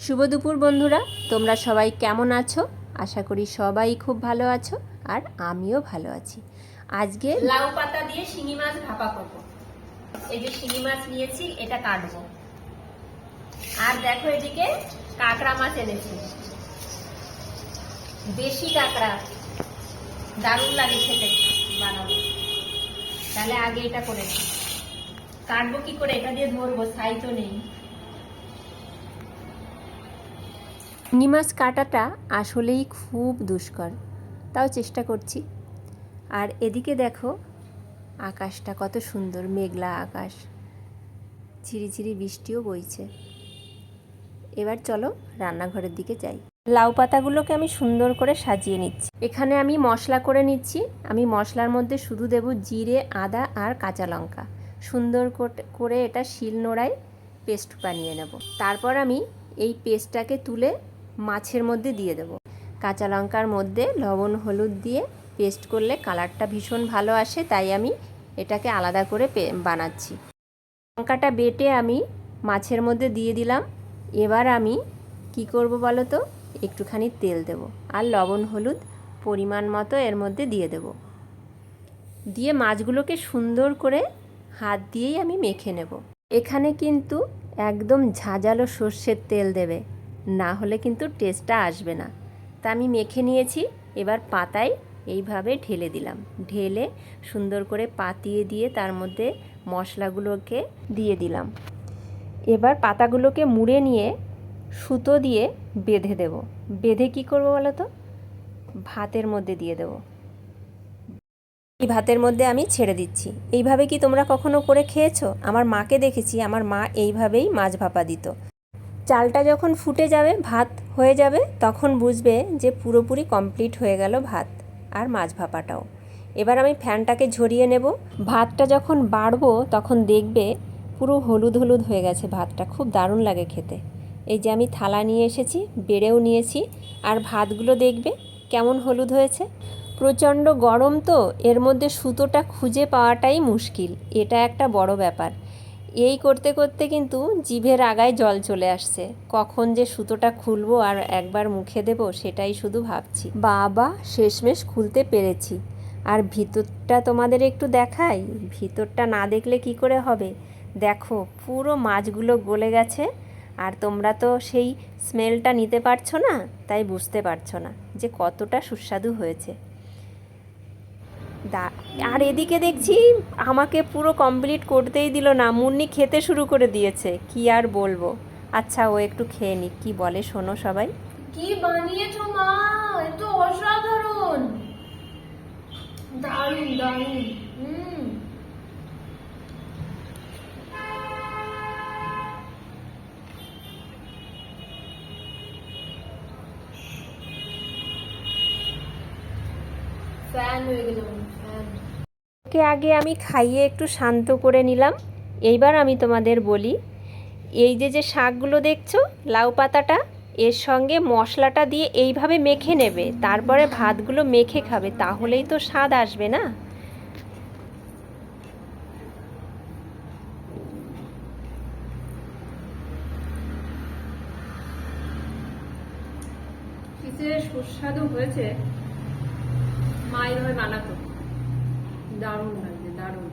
শুভ দুপুর বন্ধুরা, তোমরা সবাই কেমন আছো? আশা করি সবাই খুব ভালো আছো আর আমিও ভালো আছি। আজকে লাউ পাতা দিয়ে শিঙি মাছ ভাপা করব। এই যে শিঙি মাছ নিয়েছি, এটা কাটবো। আর দেখো এদিকে কাঁকড়া মাছ এনেছি। দেশি কাঁকড়া, দারুণ লাগে খেতে, বানাবো। তাহলে আগে এটা করে কাটবো কি করে? এটা দিয়ে ধরবো তো নেই। শিঙি মাছ কাটাটা আসলেই খুব দুষ্কর, তাও চেষ্টা করছি। আর এদিকে দেখো, আকাশটা কত সুন্দর, মেঘলা আকাশ। ঝিরিঝিরি বৃষ্টিও বইছে। এবার চলো রান্নাঘরের দিকে যাই। লাউ পাতাগুলোকে আমি সুন্দর করে সাজিয়ে নিচ্ছি। এখানে আমি মশলা করে নিচ্ছি। আমি মশলার মধ্যে শুধু দেব জিরে, আদা আর কাঁচা লঙ্কা। সুন্দর করে এটা শিল নোড়ায় পেস্ট বানিয়ে নেব। তারপর আমি এই পেস্টটাকে তুলে মাছের মধ্যে দিয়ে দেব। কাঁচা লঙ্কার মধ্যে লবণ, হলুদ দিয়ে পেস্ট করলে কালারটা ভীষণ ভালো আসে, তাই আমি এটাকে আলাদা করে বানাচ্ছি। লঙ্কাটা বেটে আমি মাছের মধ্যে দিয়ে দিলাম। এবার আমি কি করব বলো তো? একটুখানি তেল দেব আর লবণ, হলুদ পরিমাণ মতো এর মধ্যে দিয়ে দেব। দিয়ে মাছগুলোকে সুন্দর করে হাত দিয়েই আমি মেখে নেব। এখানে কিন্তু একদম ঝাঁঝালো সর্ষের তেল দেবে। না হলে কিন্তু টেস্টটা আসবে না। তা আমি মেখে নিয়েছি, এবার পাতায় এইভাবে ঢেলে দিলাম। ঢেলে সুন্দর করে পাতিয়ে দিয়ে তার মধ্যে মশলাগুলোকে দিয়ে দিলাম। এবার পাতাগুলোকে মুড়ে নিয়ে সুতো দিয়ে বেঁধে দেব। বেঁধে কি করব বলো তো? ভাতের মধ্যে দিয়ে দেব। এই ভাতের মধ্যে আমি ছেড়ে দিচ্ছি। এইভাবে কি তোমরা কখনো করে খেয়েছো? আমার মাকে দেখেছি, আমার মা এইভাবেই মাছ ভাপা দিত। চালটা যখন ফুটে যাবে, ভাত হয়ে যাবে, তখন বুঝবে যে পুরোপুরি কমপ্লিট হয়ে গেল ভাত আর মাছ ভাপাটাও। এবার আমি ফ্যানটাকে ঝরিয়ে নেব। ভাতটা যখন বাড়বো, তখন দেখবে পুরো হলুদ হলুদ হয়ে গেছে ভাতটা। খুব দারুণ লাগে খেতে। এই যে আমি থালা নিয়ে এসেছি, বেড়েও নিয়েছি, আর ভাতগুলো দেখবে কেমন হলুদ হয়েছে। প্রচণ্ড গরম তো, এর মধ্যে সুতোটা খুঁজে পাওয়াটাই মুশকিল। এটা একটা বড় ব্যাপার। এই করতে করতে কিন্তু জিভের আগায় জল চলে আসছে। কখন যে সুতোটা খুলবো আর একবার মুখে দেব সেটাই শুধু ভাবছি। বাবা, শেষমেশ খুলতে পেরেছি। আর ভিতরটা তোমাদের একটু দেখাই? ভিতরটা না দেখলে কি করে হবে? দেখো, পুরো মাছগুলো গলে গেছে। আর তোমরা তো সেই স্মেলটা নিতে পারছ না, তাই বুঝতে পারছ না যে কতটা সুস্বাদু হয়েছে। দা, আর এদিকে দেখছি আমাকে পুরো কমপ্লিট করতেই দিল না, মুন্নি খেতে শুরু করে দিয়েছে, কি আর বলব? আচ্ছা ও একটু খেয়ে নিক, কি বলে শোনো সবাই। কি বানিয়েছো মা? এত অসাধারণ। দারুণ দারুণ। ফ্যান হয়ে গেলাম ফ্যান ওকে আগে আমি খাইয়ে একটু শান্ত করে নিলাম। এইবার আমি তোমাদের বলি এই যে যে শাকগুলো দেখছ লাউ পাতাটা এর সঙ্গে মশলাটা দিয়ে এইভাবে মেখে নেবে তারপরে ভাতগুলো মেখে খাবে তাহলেই তো স্বাদ আসবে না? সুস্বাদু হয়েছে। মা এইভাবে বানাতো। দারুণ লাগছে দারুণ।